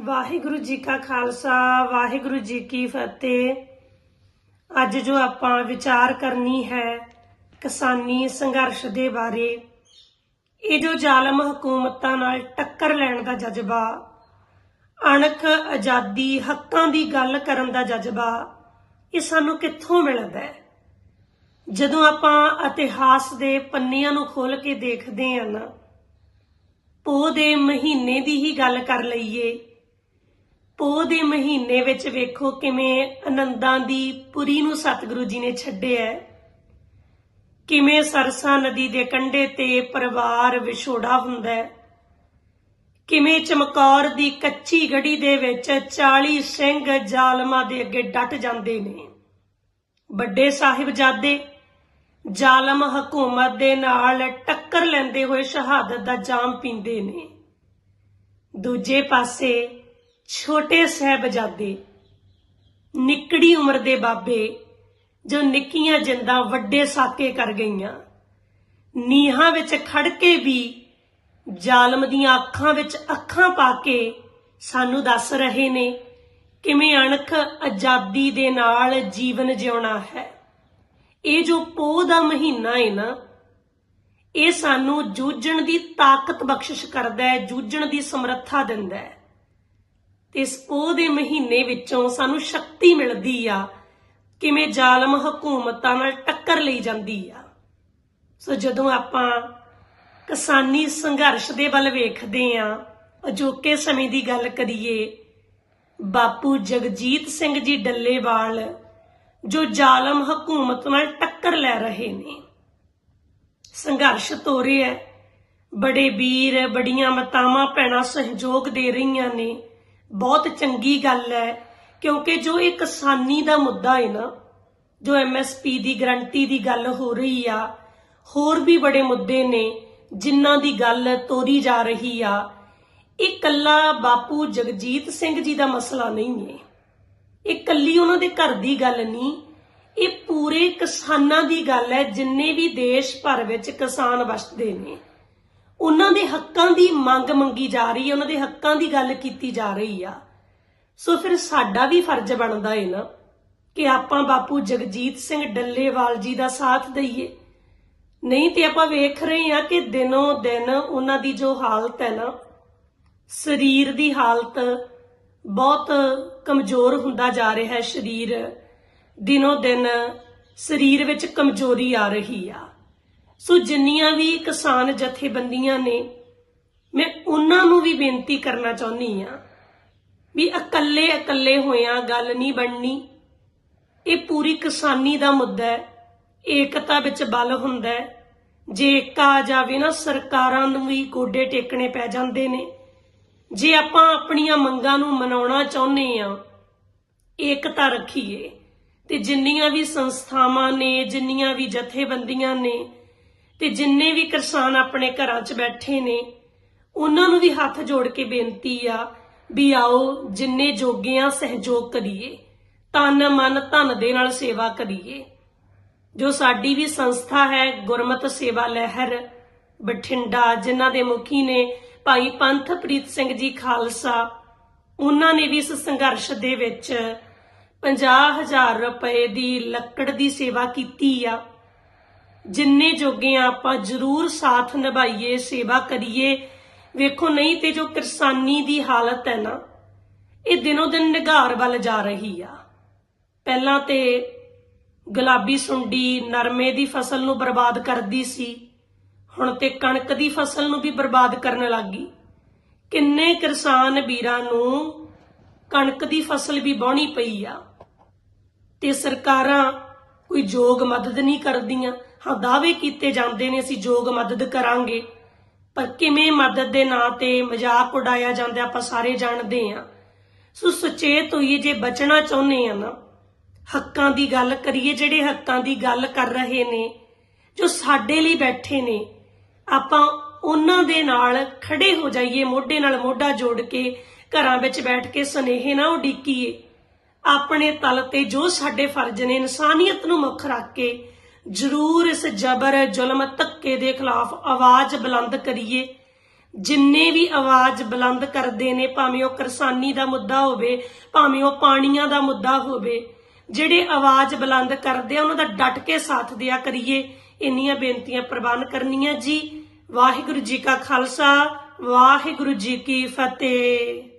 ਵਾਹਿਗੁਰੂ ਜੀ ਕਾ ਖਾਲਸਾ, ਵਾਹਿਗੁਰੂ ਜੀ ਕੀ ਫਤਿਹ। ਅੱਜ ਜੋ ਆਪਾਂ ਵਿਚਾਰ ਕਰਨੀ ਹੈ ਕਿਸਾਨੀ ਸੰਘਰਸ਼ ਦੇ ਬਾਰੇ, ਇਹ ਜੋ ਜ਼ਾਲਮ ਹਕੂਮਤਾਂ ਨਾਲ ਟੱਕਰ ਲੈਣ ਦਾ ਜਜ਼ਬਾ, ਅਣਖ ਆਜ਼ਾਦੀ ਹੱਕਾਂ ਦੀ ਗੱਲ ਕਰਨ ਦਾ ਜਜ਼ਬਾ, ਇਹ ਸਾਨੂੰ ਕਿੱਥੋਂ ਮਿਲਦਾ ਹੈ? ਜਦੋਂ ਆਪਾਂ ਇਤਿਹਾਸ ਦੇ ਪੰਨਿਆਂ ਨੂੰ ਖੋਲ ਕੇ ਦੇਖਦੇ ਹਾਂ ਨਾ, ਪੋਹ ਦੇ ਮਹੀਨੇ ਦੀ ਹੀ ਗੱਲ ਕਰ ਲਈਏ ਪੋਹ ਦੇ ਮਹੀਨੇ ਵਿੱਚ ਵੇਖੋ ਕਿਵੇਂ ਆਨੰਦਾਂ ਦੀ ਪੁਰੀ ਨੂੰ ਸਤਿਗੁਰੂ ਜੀ ਨੇ ਛੱਡਿਆ ਹੈ। ਕਿਵੇਂ ਸਰਸਾ ਨਦੀ ਦੇ ਕੰਢੇ ਤੇ ਪਰਿਵਾਰ ਵਿਛੋੜਾ ਹੁੰਦਾ ਹੈ। ਕਿਵੇਂ ਚਮਕੌਰ ਦੀ ਕੱਚੀ ਗੜੀ ਦੇ ਵਿੱਚ 40 ਸਿੰਘ ਜ਼ਾਲਮਾਂ ਦੇ ਅੱਗੇ ਡਟ ਜਾਂਦੇ ਨੇ। ਵੱਡੇ ਸਾਹਿਬਜ਼ਾਦੇ ਜ਼ਾਲਮ ਹਕੂਮਤ ਦੇ ਨਾਲ ਟੱਕਰ ਲੈਂਦੇ ਹੋਏ ਸ਼ਹਾਦਤ ਦਾ ਜਾਮ ਪੀਂਦੇ ਨੇ। ਦੂਜੇ ਪਾਸੇ ਛੋਟੇ ਸਾਹਿਬਜ਼ਾਦੇ, ਨਿੱਕੜੀ ਉਮਰ ਦੇ ਬਾਬੇ, ਜੋ ਨਿੱਕੀਆਂ ਜਿੰਦਾਂ ਵੱਡੇ ਸਾਕੇ ਕਰ ਗਈਆਂ, ਨੀਹਾਂ ਵਿੱਚ ਖੜ ਕੇ ਵੀ ਜ਼ਾਲਮ ਦੀਆਂ ਅੱਖਾਂ ਵਿੱਚ ਅੱਖਾਂ ਪਾ ਕੇ ਸਾਨੂੰ ਦੱਸ ਰਹੇ ਨੇ, ਕਿਵੇਂ ਅਣਖ ਆਜ਼ਾਦੀ ਦੇ ਨਾਲ ਜੀਵਨ ਜਿਉਣਾ ਹੈ। ਇਹ ਜੋ ਪੋਹ ਦਾ ਮਹੀਨਾ ਹੈ ਨਾ, ਇਹ ਸਾਨੂੰ ਜੂਝਣ ਦੀ ਤਾਕਤ ਬਖਸ਼ਿਸ਼ ਕਰਦਾ ਹੈ, ਜੂਝਣ ਦੀ ਸਮਰੱਥਾ ਦਿੰਦਾ ਹੈ। ਤੇ ਇਸ ਪੋਹ ਦੇ ਮਹੀਨੇ ਵਿੱਚੋਂ ਸਾਨੂੰ ਸ਼ਕਤੀ ਮਿਲਦੀ ਆ ਕਿਵੇਂ ਜ਼ਾਲਮ ਹਕੂਮਤਾਂ ਨਾਲ ਟੱਕਰ ਲਈ ਜਾਂਦੀ ਆ। ਸੋ ਜਦੋਂ ਆਪਾਂ ਕਿਸਾਨੀ ਸੰਘਰਸ਼ ਦੇ ਵੱਲ ਵੇਖਦੇ ਆ, ਅਜੋਕੇ ਸਮੇਂ ਦੀ ਗੱਲ ਕਰੀਏ, ਬਾਪੂ ਜਗਜੀਤ ਸਿੰਘ ਜੀ ਡੱਲੇਵਾਲ ਜੋ ਜ਼ਾਲਮ ਹਕੂਮਤ ਨਾਲ ਟੱਕਰ ਲੈ ਰਹੇ ਨੇ। ਸੰਘਰਸ਼ ਤੋਰੇ ਹੈ ਬੜੇ ਵੀਰ, ਬੜੀਆਂ ਮਤਾਵਾਂ ਪੈਣਾ ਸਹਿਯੋਗ ਦੇ ਰਹੀਆਂ ਨੇ। ਬਹੁਤ ਚੰਗੀ ਗੱਲ ਹੈ, ਕਿਉਂਕਿ ਜੋ ਇਹ ਕਿਸਾਨੀ ਦਾ ਮੁੱਦਾ ਹੈ ਨਾ, ਜੋ ਐਮਐਸਪੀ ਦੀ ਗਰੰਟੀ ਦੀ ਗੱਲ ਹੋ ਰਹੀ ਆ, ਹੋਰ ਵੀ ਬੜੇ ਮੁੱਦੇ ਨੇ ਜਿਨ੍ਹਾਂ ਦੀ ਗੱਲ ਤੋਰੀ ਜਾ ਰਹੀ ਆ। ਇਹ ਕੱਲਾ ਬਾਪੂ ਜਗਜੀਤ ਸਿੰਘ ਜੀ ਦਾ ਮਸਲਾ ਨਹੀਂ ਹੈ। ਇਹ ਕੱਲੀ ਉਹਨਾਂ ਦੇ ਘਰ ਦੀ ਗੱਲ ਨਹੀਂ, ਇਹ ਪੂਰੇ ਕਿਸਾਨਾਂ ਦੀ ਗੱਲ ਹੈ, ਜਿੰਨੇ ਵੀ ਦੇਸ਼ ਭਰ ਵਿੱਚ ਕਿਸਾਨ ਵਸਦੇ ਨੇ। ਉਹਨਾਂ ਦੇ ਹੱਕਾਂ ਦੀ ਮੰਗ ਮੰਗੀ ਜਾ ਰਹੀ ਹੈ, ਉਹਨਾਂ ਦੇ ਹੱਕਾਂ ਦੀ ਗੱਲ ਕੀਤੀ ਜਾ ਰਹੀ ਆ। ਸੋ ਫਿਰ ਸਾਡਾ ਵੀ ਫਰਜ਼ ਬਣਦਾ ਹੈ ਨਾ ਕਿ ਆਪਾਂ ਬਾਪੂ ਜਗਜੀਤ ਸਿੰਘ ਡੱਲੇਵਾਲ ਜੀ ਦਾ ਸਾਥ ਦਈਏ। ਨਹੀਂ ਤੇ ਆਪਾਂ ਵੇਖ ਰਹੇ ਹਾਂ ਕਿ ਦਿਨੋਂ ਦਿਨ ਉਹਨਾਂ ਦੀ ਜੋ ਹਾਲਤ ਹੈ ਨਾ, ਸਰੀਰ ਦੀ ਹਾਲਤ ਬਹੁਤ ਕਮਜ਼ੋਰ ਹੁੰਦਾ ਜਾ ਰਿਹਾ ਹੈ, ਸਰੀਰ ਦਿਨੋਂ ਦਿਨ ਸਰੀਰ ਵਿੱਚ ਕਮਜ਼ੋਰੀ ਆ ਰਹੀ ਆ। ਸੋ ਜਿੰਨੀਆਂ ਵੀ ਕਿਸਾਨ ਜਥੇਬੰਦੀਆਂ ਨੇ, ਮੈਂ ਉਹਨਾਂ ਨੂੰ ਵੀ ਬੇਨਤੀ ਕਰਨਾ ਚਾਹੁੰਦੀ ਆ ਵੀ ਇਕੱਲੇ ਇਕੱਲੇ ਹੋਇਆਂ ਗੱਲ ਨਹੀਂ ਬਣਨੀ। ਇਹ ਪੂਰੀ ਕਿਸਾਨੀ ਦਾ ਮੁੱਦਾ ਹੈ, ਏਕਤਾ ਵਿੱਚ ਬਲ ਹੁੰਦਾ ਹੈ। ਜੇ ਏਕਾ ਆ ਜਾਵੇ ਨਾ, ਸਰਕਾਰਾਂ ਨੂੰ ਵੀ ਗੋਡੇ ਟੇਕਣੇ ਪੈ ਜਾਂਦੇ ਨੇ। ਜੇ ਆਪਾਂ ਆਪਣੀਆਂ ਮੰਗਾਂ ਨੂੰ ਮਨਾਉਣਾ ਚਾਹੁੰਦੇ ਆ ਏਕਤਾ ਰੱਖੀਏ। ਤੇ ਜਿੰਨੀਆਂ ਵੀ ਸੰਸਥਾਵਾਂ ਨੇ, ਜਿੰਨੀਆਂ ਵੀ ਜਥੇਬੰਦੀਆਂ ਨੇ ਤੇ ਜਿੰਨੇ ਵੀ ਕਿਸਾਨ ਆਪਣੇ ਘਰਾਂ 'ਚ ਬੈਠੇ ਨੇ, ਉਹਨਾਂ ਨੂੰ ਵੀ ਹੱਥ ਜੋੜ ਕੇ ਬੇਨਤੀ ਆ ਵੀ ਆਓ ਜਿੰਨੇ ਜੋਗੇ ਆ ਸਹਿਯੋਗ ਕਰੀਏ, ਤਨ ਮਨ ਧਨ ਦੇ ਨਾਲ ਸੇਵਾ ਕਰੀਏ। ਜੋ ਸਾਡੀ ਵੀ ਸੰਸਥਾ ਹੈ, ਗੁਰਮਤ ਸੇਵਾ ਲਹਿਰ, ਬਠਿੰਡਾ, ਜਿਨ੍ਹਾਂ ਦੇ ਮੁਖੀ ਨੇ ਭਾਈ ਪੰਥਪ੍ਰੀਤ ਸਿੰਘ ਜੀ ਖਾਲਸਾ, ਉਹਨਾਂ ਨੇ ਵੀ ਇਸ ਸੰਘਰਸ਼ ਦੇ ਵਿੱਚ 50000 ਰੁਪਏ ਦੀ ਲੱਕੜ ਦੀ ਸੇਵਾ ਕੀਤੀ ਆ। ਜਿੰਨੇ ਜੋਗੇ ਆ, ਆਪਾਂ ਜ਼ਰੂਰ ਸਾਥ ਨਿਭਾਈਏ, ਸੇਵਾ ਕਰੀਏ। ਵੇਖੋ, ਨਹੀਂ ਤੇ ਜੋ ਕਿਸਾਨੀ ਦੀ ਹਾਲਤ ਹੈ ਨਾ, ਇਹ ਦਿਨੋ ਦਿਨ ਨਿਗਾਰ ਵੱਲ ਜਾ ਰਹੀ ਆ। ਪਹਿਲਾਂ ਤੇ ਗੁਲਾਬੀ ਸੁੰਡੀ ਨਰਮੇ ਦੀ ਫਸਲ ਨੂੰ ਬਰਬਾਦ ਕਰਦੀ ਸੀ, ਹੁਣ ਤੇ ਕਣਕ ਦੀ ਫਸਲ ਨੂੰ ਵੀ ਬਰਬਾਦ ਕਰਨ ਲੱਗੀ। ਕਿੰਨੇ ਕਿਸਾਨ ਵੀਰਾਂ ਨੂੰ ਕਣਕ ਦੀ ਫਸਲ ਵੀ ਵਾਹਣੀ ਪਈ ਆ, ਤੇ ਸਰਕਾਰਾਂ ਕੋਈ ਯੋਗ ਮਦਦ ਨਹੀਂ ਕਰਦੀਆਂ। ਹਾਂ, ਦਾਅਵੇ ਕੀਤੇ ਜਾਂਦੇ ਨੇ, ਅਸੀਂ ਯੋਗ ਮਦਦ ਕਰਾਂਗੇ। ਪਰ ਕਿਵੇਂ ਮਦਦ ਦੇ ਨਾਂ ਤੇ ਮਜ਼ਾਕ ਉਡਾਇਆ ਜਾਂਦਾ, ਆਪਾਂ ਸਾਰੇ ਜਾਣਦੇ ਆ ਸੋ ਸੁਚੇਤ ਹੋਈਏ, ਜੇ ਬਚਣਾ ਚਾਹੁੰਦੇ ਆ ਨਾ, ਹੱਕਾਂ ਦੀ ਗੱਲ ਕਰੀਏ, ਜਿਹੜੇ ਹੱਕਾਂ ਦੀ ਗੱਲ ਕਰ ਰਹੇ ਨੇ, ਜੋ ਸਾਡੇ ਲਈ ਬੈਠੇ ਨੇ, ਆਪਾਂ ਉਹਨਾਂ ਦੇ ਨਾਲ ਖੜੇ ਹੋ ਜਾਈਏ, ਮੋਢੇ ਨਾਲ ਮੋਢਾ ਜੋੜ ਕੇ, ਘਰਾਂ ਵਿੱਚ ਬੈਠ ਕੇ ਸਨੇਹ ਨਾ ਉਡੀਕੀਏ। ਆਪਣੇ ਤਲ ਤੇ ਜੋ ਸਾਡੇ ਫਰਜ਼ ਨੇ, ਇਨਸਾਨੀਅਤ ਨੂੰ ਮੁੱਖ ਰੱਖ ਕੇ ਜ਼ਰੂਰ ਇਸ ਜ਼ਬਰ ਜ਼ੁਲਮ ਧੱਕੇ ਦੇ ਖਿਲਾਫ ਆਵਾਜ਼ ਬੁਲੰਦ ਕਰੀਏ। ਜਿੰਨੇ ਵੀ ਆਵਾਜ਼ ਬੁਲੰਦ ਕਰਦੇ ਨੇ, ਭਾਵੇਂ ਉਹ ਕਿਸਾਨੀ ਦਾ ਮੁੱਦਾ ਹੋਵੇ, ਭਾਵੇਂ ਉਹ ਪਾਣੀਆਂ ਦਾ ਮੁੱਦਾ ਹੋਵੇ, ਜਿਹੜੇ ਆਵਾਜ਼ ਬੁਲੰਦ ਕਰਦੇ ਆ, ਉਹਨਾਂ ਦਾ ਡਟ ਕੇ ਸਾਥ ਦਿਆ ਕਰੀਏ। ਇੰਨੀਆਂ ਬੇਨਤੀਆਂ ਪ੍ਰਵਾਨ ਕਰਨੀਆਂ ਜੀ। ਵਾਹਿਗੁਰੂ ਜੀ ਕਾ ਖਾਲਸਾ, ਵਾਹਿਗੁਰੂ ਜੀ ਕੀ ਫਤਿਹ।